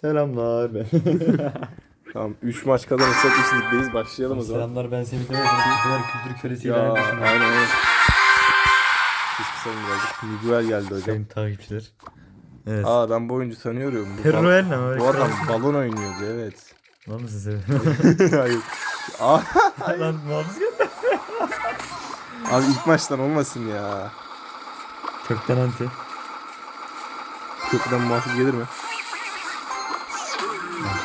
Selamlar ben. Tamam 3 maç kazanırsak üst ligdeyiz. Başlayalım o zaman. Selamlar ben Semih Demir. Bu kadar kültür kölesi Ya ilan aynen aynen. Siz kısalım birazcık. Miguel geldi hocam. Sayın takipçiler. Evet. Aa ben bu oyuncu tanıyorum. Bu, bal- ne? Öyle bu adam balon oynuyordu evet. Lan mısın sen? Hayır. Aa, Lan muhafız geldi. abi ilk maçtan olmasın ya. Kökten anti. Köprüden muhafız gelir mi?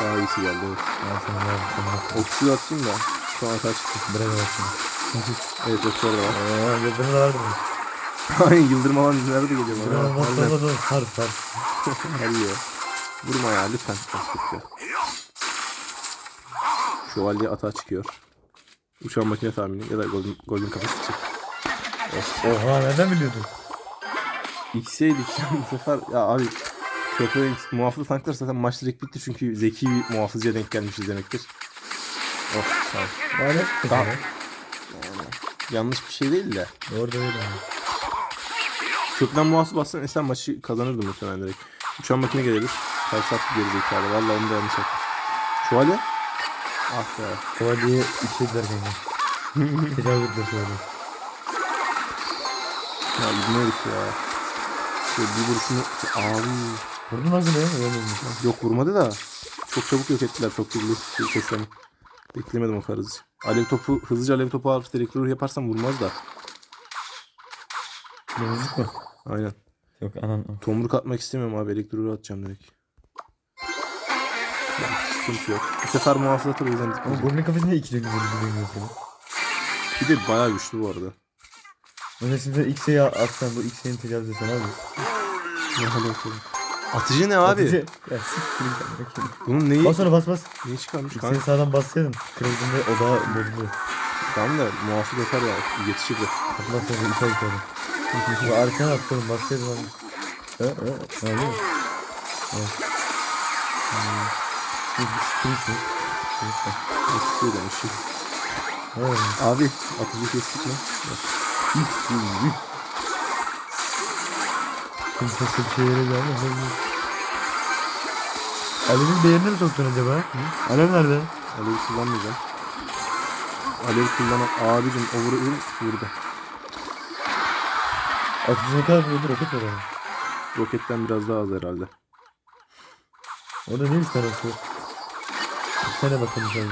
Daha iyisi geldi evet. Ben sana muhafız Okçuyu atayım da. Şu an kaçtı. Bırak baksana. Evet okçular da var. Eee gözlerine vardır mı? Aynen yıldırım alan diziler de geliyor bana. Bırak olmaz Aynen. olmaz olmaz. Sar sar. Geliyor. Vurma ya lütfen. Şövalye atağa çıkıyor. Uçan makine tahmini ya da golden, golden kafası çık. Oha nereden biliyordun? X'yeydik bu sefer. Ya abi köpeğin muhafız tanklar zaten maç direkt bitti çünkü zeki bir muhafızcıya denk gelmişiz demektir. Oh tamam. Böyle. Tamam. Yanlış bir şey değil de. Orada öyle abi. Köprüden muhafız bassan Esen maçı kazanırdı muhtemelen direkt. Uçan makine gelebilir. Ters attı geri zekalı. Valla onu da yanlış yapmış. Şövalye. Ah be. Şövalyeyi işlediler kanka. Tecavüz ettiler şövalyeyi. Ya ibne herif ya. Şöyle bir vuruşunu... Abi. Vurdun. Öyle olmuş. Yok vurmadı da. Çok çabuk yok ettiler çok birli şey kesemi. Beklemedim o kadar hızlı. Alev topu, hızlıca alev topu alıp direktörü yaparsam vurmaz da. Müzik mi? Aynen. Yok anan. Tomruk atmak istemiyorum abi elektriği atacağım direkt. Ya, Sıkıntı yok. Bu sefer muhafız atar o yüzden Ama kafası niye iki dönüyor bir dönüyor seni? Bir de bayağı güçlü bu arada. Mesela şimdi sen X'e atsan bu X'e'nin tecavüz etsen abi. Ne hale yapalım. Atıcı ne abi? Atıcı. Ya siktir git amına koyayım. Bunun neyi, Bas ona bas bas. neyi çıkarmış Seni kanka? sağdan bassaydın. Kırıldığında odağı bozuldu. Tamam da muhafız atar ya. Yetişirdi. Atla sonra içe yukarı. Bu arkana atladım bassaydın abi. Ee, ee, ne oluyor? Yetişiyor demiş. Evet. Abi atıcı kestik mi? Geldi. Ne bileyim. Alev'in değerini mi soktun acaba? Hı? Alev nerede? Alev kullanmayacağım. Alev kullanan abicim o vurur vurdu. Atıcı ne kadar vurdu roket var ama. Roketten biraz daha az herhalde. Orada ne üç tane atıyor? Sen de bakalım de.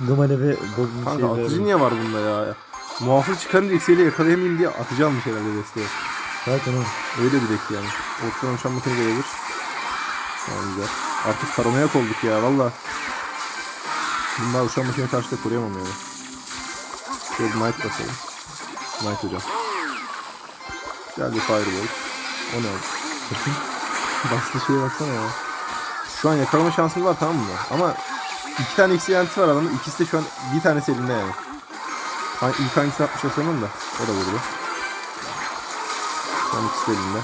Gım alevi Goblin Kanka atıcı niye var bunda ya? Muhafız çıkarınca X'yle yakalayamayayım diye atacağımmış herhalde desteğe. Zaten o. Öyle bir dek yani. Ortadan uçan makine gelebilir. Tamam güzel. Artık paranoyak olduk ya valla. Bunlar uçan makine karşıda koruyamam yani. Şöyle bir Knight basalım. Knight hocam. Geldi Fireball. O ne oldu? Bastığı şeye baksana ya. Şu an yakalama şansımız var tamam mı? Ama iki tane yanıtı var adamın. İkisi de şu an bir tanesi elinde yani. İlk hangisini atmış sanırım da. O da vurdu. An ikisi de elinde.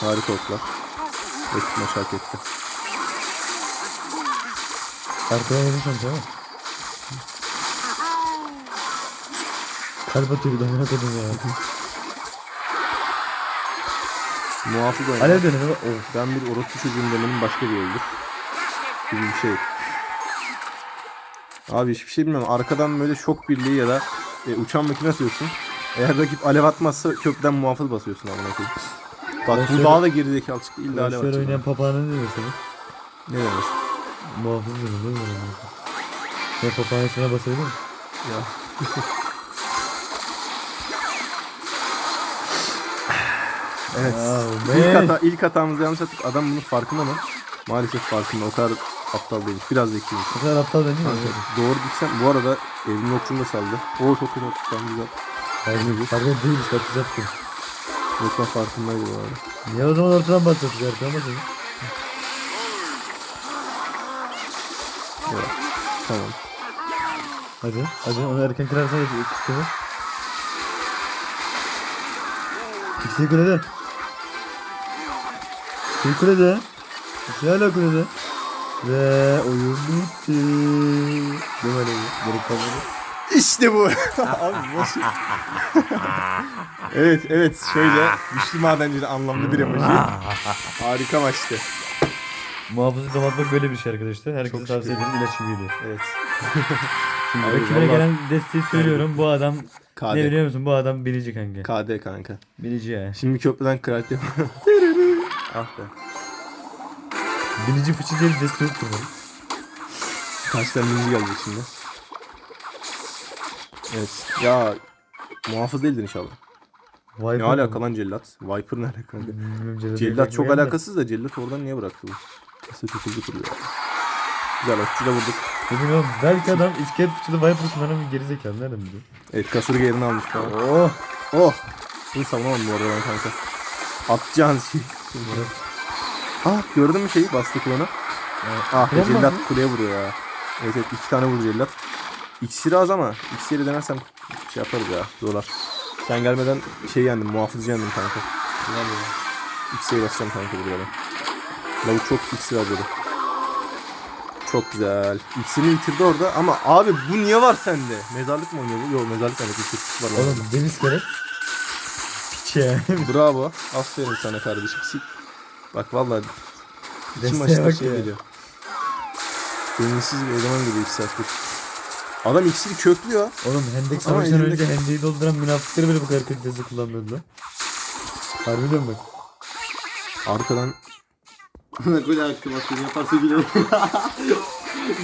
Harika oklar. Rakip maç hak etti. Arkadan yazırsan tamam. Kalp atıyor bir de amına koydum ya. Muhafız oynar. Alev dönemi. Of. Ben bir orospu çocuğum demenin başka bir yoldur. Gibi bir şey. Abi hiçbir şey bilmiyorum. Arkadan böyle şok birliği ya da e, uçan makine atıyorsun. Eğer rakip alev atmazsa köprüden muhafız basıyorsun amına koyayım. Bak bu daha da gerizekalı çıktı. İlla alev Başlar atacak. oynayan papağanı ne diyor sana? Ne demiş? Muhafız diyor ne diyor Ne papağanın içine basabilir mi? Ya. evet. Wow, İlk, hata, ilk hatamızı yanlış attık. Adam bunun farkında mı? Maalesef farkında. O kadar aptal değilmiş. Biraz zekiymiş. Bu kadar aptal bence mi? Doğru gitsen bu arada evin okçunu da saldı. O çok kötü okçu saldı güzel. Hayır, fark değiliz kaçacaktım. Yoksa farkındaydı bu arada. Niye o zaman ortadan basıyorsun? Arkadan basıyorsun. Evet. Tamam. Hadi, hadi onu erken kırarsan. Kıskanır. İkisi kulede. İkisi kulede. İkisi hala kulede. Ve oyun bitti. Değil mi öyle bir? Geri kalmadı. İşte bu. Abi maçı. evet evet şöyle güçlü madencide anlamlı bir emoji. Harika maçtı. Muhafızı domatmak böyle bir şey arkadaşlar. Herkese Çok tavsiye şükür. ederiz ilaç gibi geliyor. Evet. Şimdi Abi rakibine gelen desteği söylüyorum. Bu adam KD. ne biliyor musun? Bu adam bilici kanka. KD kanka. Bilici ya. Şimdi köprüden kraliçe. ah be. Bilici fıçı diye bir desteği yoktur bunun. Kaçtan minci gelecek şimdi. Evet. Ya muhafız değildir inşallah. Viper Ne alaka lan cellat? Viper ne alaka? Bilmiyorum, Cellat çok alakasız da cellat oradan niye bıraktı bu? Kasa çok hızlı kuruyor. Güzel okçu da vurduk. Bileyim oğlum. Belki adam iskelet fıçılı Viper kullanan bir gerizekalı. Nereden biliyor? Evet kasırga yerini almış. Oh. Oh! Bunu savunamam bu arada ben kanka. Atacağın şey. Ah gördün mü şeyi bastı klonu? Ah be Klon mu cellat kuleye vuruyor ya. Evet evet iki tane vurdu cellat. İksiri az ama iksiri denersem şey yaparız ya dolar. Sen gelmeden şey yendim muhafızcı yendim kanka. İksiri basacağım kanka buraya ben. Lavuk çok iksir harcadı. Çok güzel. İksirini bitirdi orada ama abi bu niye var sende? Mezarlık mı oynuyor bu? Yok mezarlık oynuyor. Bir sürü var. Oğlum deniz kere. Piç ya. Bravo. Aferin sana kardeşim. Sik. Bak Desteğe maçta bak şey ya. geliyor. Beyinsiz bir eleman iki saattir. Adam iksiri köklüyor. Oğlum Hendek Ama Savaşı'ndan elinde- önce Hendek'i dolduran münafıkları bile bu kadar kötü dezi kullanmıyordu lan. Harbi diyorum bak. Arkadan Gol aktivasyonu yaparsa gülerim.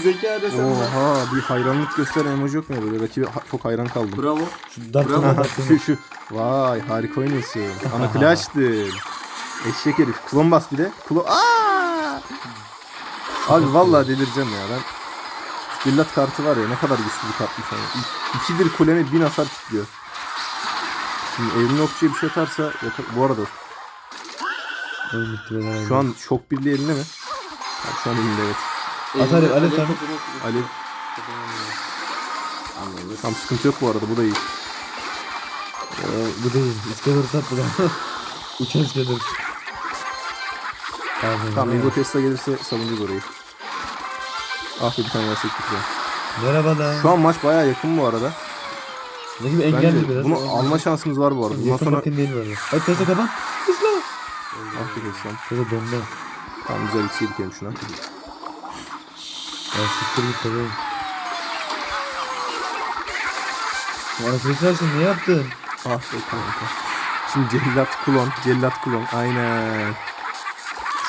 Zeka desem de. oha bir hayranlık gösteren emoji yok mu ya böyle rakibe ha- çok hayran kaldım. Bravo. Şu dart Bravo. Aha, şu şu. Vay harika oynuyorsun. Ana kule açtın. Eşek herif. Klon bas bir de. Klon. Aa! Abi vallahi delireceğim ya ben. Cellat kartı var ya ne kadar güçlü bir kartmış yani. İkidir kuleme bin hasar kilitliyor. Şimdi evrimli okçuya bir şey atarsa yatar. Bu arada şu an şok birliği elinde mi? Abi şu an elinde evet. Atar, Alev Alev topunu- Alev Anladım. tam sıkıntı yok bu arada bu da iyi. Ee, bu değil. İskelet sat bu da. Uçan iskelet. Tamam. Tamam Ego Tesla gelirse savunacağız orayı. Ah be bir tane sektik ya. Merhabalar. Şu an maç bayağı yakın bu arada. ne gibi Bence engelli biraz. bunu alma şansımız var bu arada. Bundan Yakın sonra... bakın değil arada. Hadi Tesla kapan. Tesla. Ah be Tesla. Tesla dondu. Tamam güzel ikiye dikelim şuna. Ya siktir git tabii. Bana Tesla ne yaptın? Ah be kanka. Şimdi cellat klon, cellat klon. Aynen.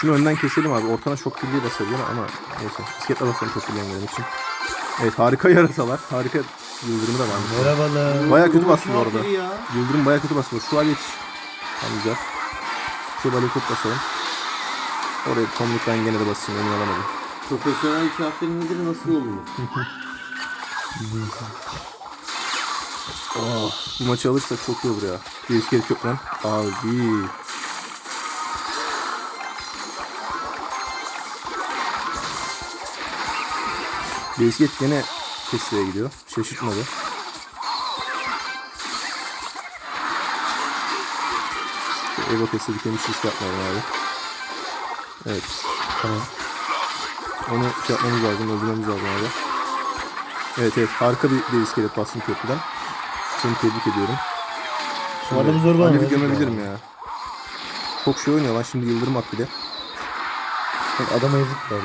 Şunu önden keselim abi. Ortana şok birliği basabilir ama neyse. Bisikletle basalım şok birliği engellemek için. Evet harika yarasalar. Harika yıldırımı da varmış. Merhabalar. Bayağı kötü bastı bu arada. Aferin ya. Yıldırım bayağı kötü bastı. Şu an yetiş. Tamam güzel. Şöyle top basalım. Oraya tomluk ben gene de basayım. Emin alamadım. Profesyonel kafir nedir nasıl olunur? Oh, bu maçı alırsak çok iyi olur ya. Bir iskelet lan. Abi. Bisiklet gene Tesla'ya gidiyor. Şaşırtmadı. Şu Evo Tesla dikemiş risk yapmayalım abi. Evet. Tamam. Onu şey yapmamız lazım, öldürmemiz lazım abi. Evet evet harika bir, bir iskelet bastım köprüden. Seni tebrik ediyorum. Bu arada bu zor bana. Alev'i yazık gömebilirim ya. Çok şey oynuyor lan şimdi Yıldırım at bir. Bak adama yazık var.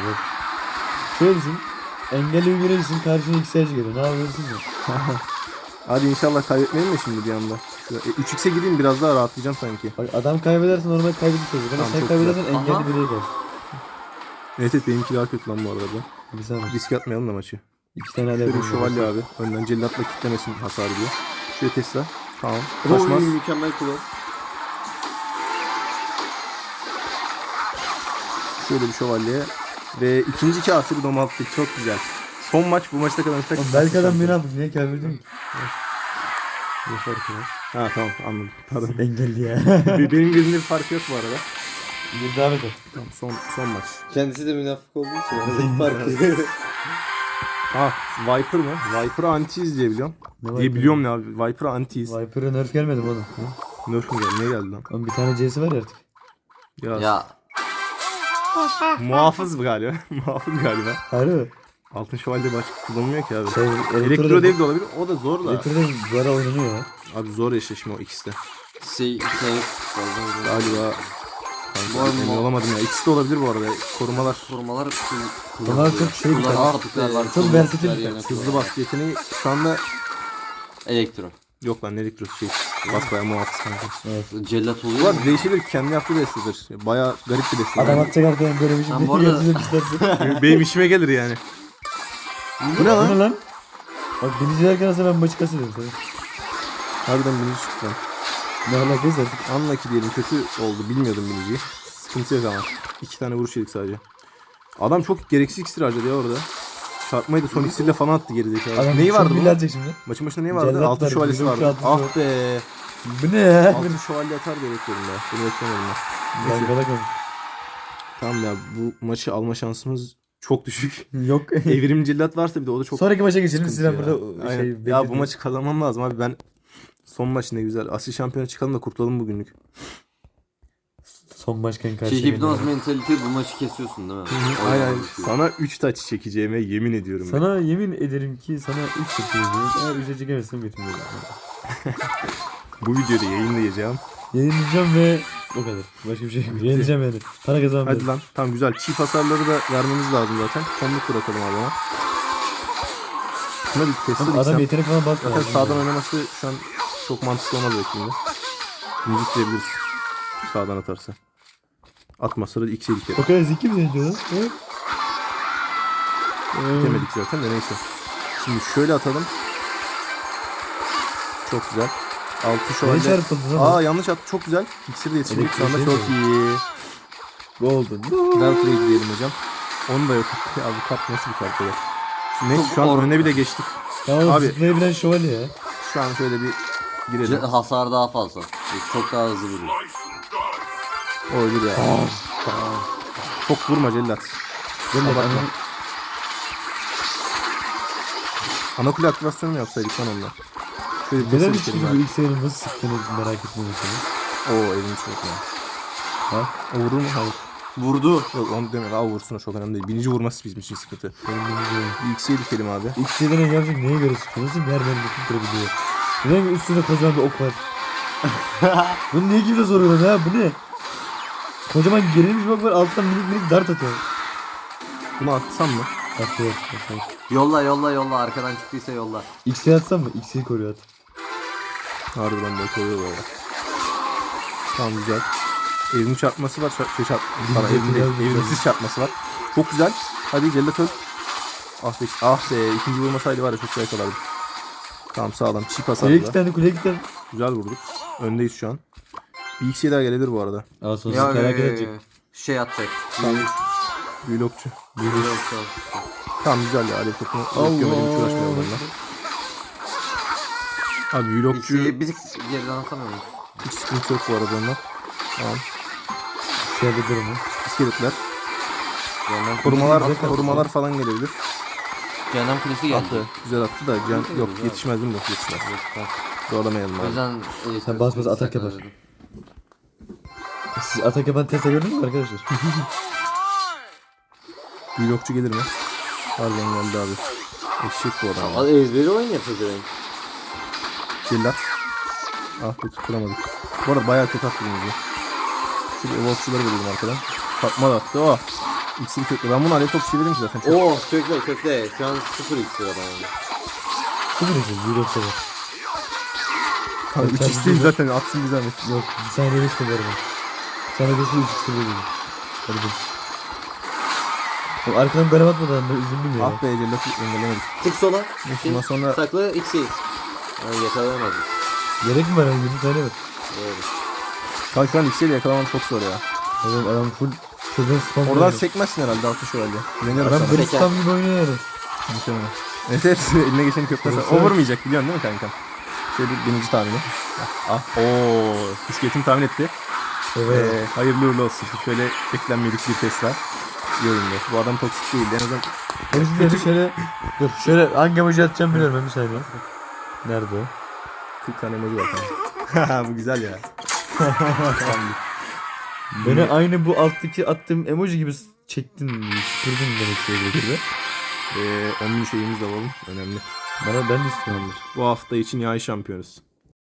Şöyle düşün. Engelli bir bireysin karşına X serci geliyor. Ne yapıyorsun ya? Hadi inşallah kaybetmeyelim de şimdi bir anda. Şuraya, e, 3x'e gideyim biraz daha rahatlayacağım sanki. Bak adam kaybederse normal kaybetmiş olacak. Ama Tamam, sen çok kaybedersen güzel. engelli Aha. bireye karşı. Evet evet benimki daha kötü lan bu arada. Saniye. Risk atmayalım da maçı. İki tane alev. Şöyle bir şövalye abi. Önden cellatla kitlemesin hasarı diyor. Şöyle Tesla. Tamam. Oy Kaçmaz. mükemmel kullan. Şöyle bir şövalye. Ve ikinci kasırı domalttık. Çok güzel. Son maç bu maçta kazanırsak. Oğlum belki adam münafık. Niye kafir mi? Ne farkı var? Ha tamam anladım. Pardon. Engelli ya. Be- Benim gözümde bir farkı yok bu arada. bir devam et. Tamam son son maç. Kendisi de münafık olduğu için aradaki farkı. Ha Viper mı? Viper'ı antiyiz diye biliyorum. Ne diye biliyorum ne abi. Viper'ı antiyiz. Viper'a nerf gelmedi mi oğlum? Nerf mi geldi? Niye geldi lan? Oğlum bir tane C'si var ya artık. Ya, ya muhafız mı galiba? muhafız galiba. Harbi? Altın şövalye başka kullanılmıyor ki abi. Şey, Elektro dev de olabilir. O da zor da. Elektro dev ara oynanıyor ya. Abi zor eşleşme o ikisi de. Şey, şey, Galiba Bu arada emin olamadım ya. İkisi de olabilir bu arada. Korumalar. korumalar Bunlar çok şey bir Kullanılan tane. sapıklar var. Çok versatil bir tane. Hızlı bas yeteneği şu anda Elektro. yok lan elektrosu şey. Bas bayağı muhafız kanka. Cellat Bu oluyor mu? değişebilir ki kendi yaptığı destedir. Bayağı garip bir deste. Adam atacak arkadan böyle bir şey. Ben bu arada- istersin. Benim işime gelir yani. Bu ne Bu lan? ne lan? Bak biniciler arasında ben maçı kasıyorum sana. Harbiden binici çıktı. lan. Ne alakaysa artık. Unlucky diyelim kötü oldu. Bilmiyordum biniciyi. Sıkıntı yok ama. İki tane vuruş yedik sadece. Adam çok gereksiz iksir harcadı ya orada. Çarpmayı da son iksirle falan attı gerizekalı. Adam Neyi vardı çok bu? milyarcık şimdi. Maçın başında neyi vardı? Cellat Altın şövalyesi vardı. altın Ah be. Bu ne? Altın şövalye atar diye bekliyorum ya. Bunu beklemiyordum ben. Neyse. gala kaldım. Tamam ya bu maçı alma şansımız çok düşük. Yok. Evrim cillat varsa bir de o da çok Sonraki maça geçelim. sıkıntı Sizden ya. burada Aynen. şey ya bu maçı kazanmam lazım abi ben son maç ne güzel. Asya şampiyona çıkalım da kurtulalım bugünlük. Son maçken karşı. Şey hipnoz mentality bu maçı kesiyorsun değil mi? Oynamış gibi. Sana 3 taç çekeceğime yemin ediyorum. ben. Sana yemin ederim ki sana 3 seçeceğim. Eğer 3'e çekemezsem götürmüyorum. Bu videoda yayınlayacağım. Yayınlayacağım ve o kadar. Başka bir şey yok. Yayınlayacağım yani. Para Hadi kazanmayacağım. lan. Tamam güzel. Çiğ hasarları da vermemiz lazım zaten. Tonluk bırakalım adama. Şuna bir testi Adam gitsem. yetenek falan basmıyor. Zaten sağdan oynaması şu an çok mantıklı olmaz belki de. Müzik diyebiliriz. Sağdan atarsa. Atmasa da X'e dikelim. O kadar zeki mi diyor lan? Evet. Demedik zaten de neyse. Şimdi şöyle atalım. Çok güzel. Altı Ne şövalye. çarpıldın Aa yanlış attı çok güzel. İksiri de yetiştirdik şu anda Elektrik çok şey iyi. Golden. Güzel trade diyelim hocam. Onu da yok. Ya bu kart nasıl bir kart böyle? Şu Neyse Çok şu an önüne bile geçtik. Tamam Abi. zıplayabilen şövalye ya. Şu an şöyle bir girelim. Hasar daha fazla. Çok daha hızlı vuruyor. O ölür ya. Çok vurma cellat. Böyle bakma. anam- Ana kule aktivasyonu mu yapsaydık lan? Şöyle bir Neden hiç ilk serinin nasıl sıktığını merak etmiyorum seni. Oo elini çok ya. Ha? O vurur mu? Hayır. Vurdu. Yok onu deme. Aa vursun o çok önemli değil. Binici vurması bizim için sıkıntı. Benim bilmiyorum. Bir X'e dikelim abi. İlk seriden ne gerçek neye göre sıkıyor? Nasıl bir yer beni tutturabiliyor? Neden üstünde kocaman bir ok var? Bunu niye kimse soruyor ya? Bu ne? Kocaman gerilmiş ok var alttan minik minik dart atıyor. Bunu atsam mı? Atıyor. atıyor. Yolla yolla yolla arkadan çıktıysa yolla. X'e atsam mı? X'e koruyor at. Harbiden böyle koyuyor böyle. Tamam güzel. Evrim çarpması var. Çarp, şey çarp, Birinci evrim değil, evrimsiz çarpması var. Çok güzel. Hadi cellat öl. Ah be, ah be. ikinci vurmasaydı var ya çok güzel kalardı. Tamam sağlam. Çip Kuleye hasarlı. iki tane kuleye tane. Güzel vurduk. Öndeyiz şu an. Bir X'ye daha gelebilir bu arada. Aa sonrası Ya, edecek. Şey atacak. Tamam. Vlogçu. Yoksa. Tamam güzel ya. Alev topunu gömelim hiç uğraşmayalım onunla. Abi vlogçu İkisi bir tık geriden atamıyor muyum? hiç sıkıntı yok bu arada onunla. Tamam. Şöyle durumu. İskeletler. Cehennem Korumalar, korumalar falan gelebilir. Cehennem kulesi geldi. Attı. Güzel attı da can yok güzel. yetişmez değil mi? Yok yetişmez. Zorlamayalım O abi. yüzden e, Sen bas bas atak yapar. Siz atak yapan Tesla gördünüz mü arkadaşlar? Vlogçu gelir mi? Harbiden geldi abi. Eşek bu adam. Al ezberi oyun yapıyor direkt. Cellat. Ah be tutturamadık. Bu arada bayağı kötü attı bizi. Şöyle evolve'çuları verelim arkadan. Takma da attı. Oh. İksiri köklü. Ben bunu alev top çevirdim ki zaten. Çok... Oo kökle kökle. Şu an 0 x var adamın. Sıfır için. Bir yoksa var. Kanka, üç Sen isteyin bize- zaten atsın bir zahmet. Yok bir saniye beş kadar saniye beş üç sıfır dedim. Hadi beş. Oğlum arkadan gol atmadan ben üzüldüm ya. Ah be cellatı engellemedik. Tık sola. Bundan sonra Saklı x'i. Yani yakalayamaz. Gerek mi var yani 20 saniye var. Doğru. Kanka şu an iksiri yakalamam çok zor ya. Adam, adam full şuradan spam Oradan oynuyor. sekmezsin herhalde altı şövalye. Güveniyorum Adam sana. beni spam gibi oynuyor yani. Muhtemelen. Evet evet eline geçeni köklersen. Yoksa- O vurmayacak biliyorsun değil mi kankam? Şöyle bir birinci tahmini. Ah, ah ooo. İskeletim tahmin etti. Evet. Ee, hayırlı uğurlu olsun. Şöyle beklenmedik bir Tesla. Oyundu. Bu adam toksik değil. En azından de şöyle dur şöyle hangi emoji atacağım biliyorum ben bir saniye. Nerede o? 40 tane emoji var kanka. Bu güzel ya. Beni aynı bu alttaki attığım emoji gibi çektin, süpürdün demek istiyor gibi. Ee, 10 bin şeyimiz de alalım. Önemli. Bana ben de istiyorum. Bu hafta için yay şampiyonuz.